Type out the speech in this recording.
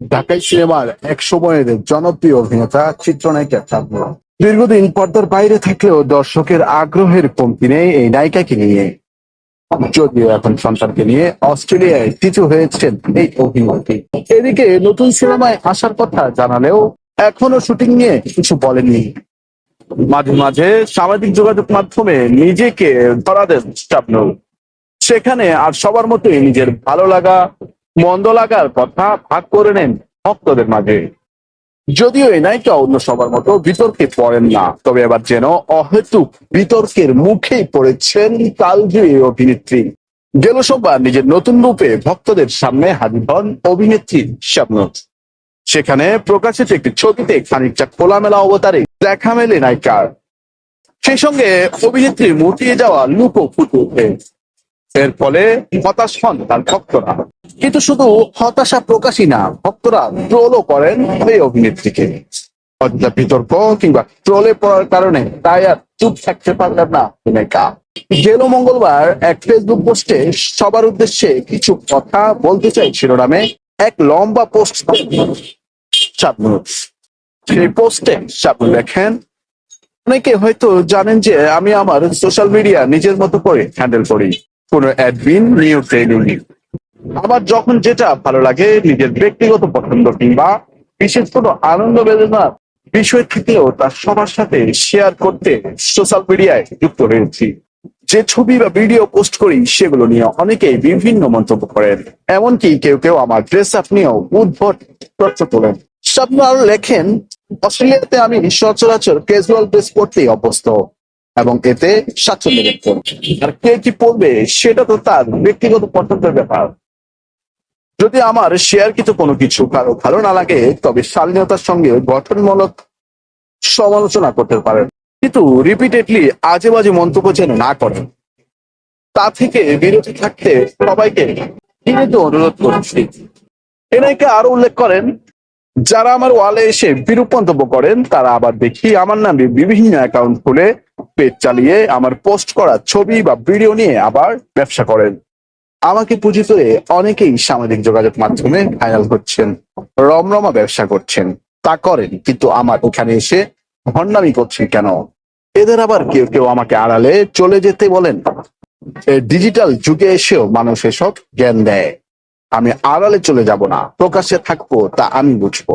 ঢাকাই সিনেমার এক সময়ের জনপ্রিয় অভিনেতা চিত্রনায়িকা চাঁদমা দীর্ঘদিন পর্দার বাইরে থাকলেও দর্শকের আগ্রহের কমতি নেই এই নায়িকাকে নিয়ে। যদিও এখন সন্তানকে নিয়ে অস্ট্রেলিয়ায় টিচু হয়েছেন এই অভিনেত্রী। এদিকে নতুন সিনেমায় আসার কথা জানালেও এখনও শুটিং নিয়ে কিছু বলেননি। মাঝে মাঝে সামাজিক যোগাযোগ মাধ্যমে নিজেকে ধরা দেন শাবনূর সেখানে আর সবার মতোই নিজের ভালো লাগা, মন্দ লাগার কথা ভাগ করে নেন ভক্তদের মাঝে। যদিও এই নায়িকা অন্য সবার মতো বিতর্কে পড়েন না, তবে এবার যেন অহেতুক বিতর্কের মুখেই পড়েছেন কালজয়ী অভিনেত্রী। গেল সোমবার নিজের নতুন রূপে ভক্তদের সামনে হাজির হন অভিনেত্রী শাবনূর সেখানে প্রকাশিত একটি ছবিতে খানিকটা খোলামেলা অবতারে দেখা মেলে নায়িকার। সেই সঙ্গে অভিনেত্রী মুটিয়ে যাওয়া লুকও ফুটে ওঠে। এর ফলে হতাশ হন তার ভক্তরা। কিন্তু শুধু হতাশা প্রকাশই না, ভক্তরা ট্রোলও করেন এই অভিনেত্রীকে। অযথা বিতর্ক কিংবা ট্রোলে পড়ার কারণে তাই আর চুপ থাকতে পারলেন না অভিনেতা। গেল মঙ্গলবার এক ফেসবুক পোস্টে সবার উদ্দেশ্যে কিছু কথা বলতে চাই শিরোনামে, এক লম্বা পোস্ট। শাবনুর সেই পোস্টে শাবনুর লেখেন অনেকে হয়তো জানেন যে আমি আমার সোশ্যাল মিডিয়া নিজের মতো করে হ্যান্ডেল করি। কোনো অ্যাডমিন নিউ ট্রেনিং আমার যখন যেটা ভালো লাগে, নিজের ব্যক্তিগত পছন্দ কিংবা বিশেষ কোনো আনন্দ বেদনার বিষয় থাকলেও তা সবার সাথে শেয়ার করতে সোশ্যাল মিডিয়ায় যুক্ত হয়েছি। যে ছবি বা ভিডিও পোস্ট করি, সেগুলো নিয়ে অনেকেই বিভিন্ন মন্তব্য করেন। এমনকি কেউ কেউ আমার ড্রেস আপ নিয়েও উদ্ভট তথ্য তোলেন। স্বপ্ন লেখেন, অস্ট্রেলিয়াতে আমি সচরাচর ক্যাজুয়াল ড্রেস পরতেই অভ্যস্ত। এবং এতে স্বাচ্ছন্দ্য বোধ। আর কে কি পড়বে, সেটা তো তার ব্যক্তিগত পছন্দের ব্যাপার। যদি আমার শেয়ার কিছু, কোনো কিছু কারও ভালো না লাগে, তবে শালীনতার সঙ্গে গঠনমূলক সমালোচনা করতে পারেন। কিন্তু রিপিটেডলি আজে বাজে মন্তব্য যেন না করেন, তা থেকে বিরতি থাকতে সবাইকে বিনীত অনুরোধ করছি। এনাকে আরও উল্লেখ করেন, যারা আমার ওয়ালে এসে বিরূপ মন্তব্য করেন, তারা আবার দেখি আমার নামে বিভিন্ন অ্যাকাউন্ট খুলে পেজ চালিয়ে আমার পোস্ট করা ছবি বা ভিডিও নিয়ে আবার ব্যবসা করেন। আমাকে পুঁজি করে অনেকেই সামাজিক যোগাযোগ মাধ্যমে ভাইরাল হচ্ছেন, রমরমা ব্যবসা করছেন। তা করেন, কিন্তু আমার এখানে এসে ভণ্ডামি করছেন কেন? এদের আবার কেউ কেউ আমাকে আড়ালে চলে যেতে বলেন। ডিজিটাল যুগে এসেও মানুষ এসব জ্ঞান দেয়। আমি আড়ালে চলে যাব না, প্রকাশ্যে থাকব তা আমি বুঝব।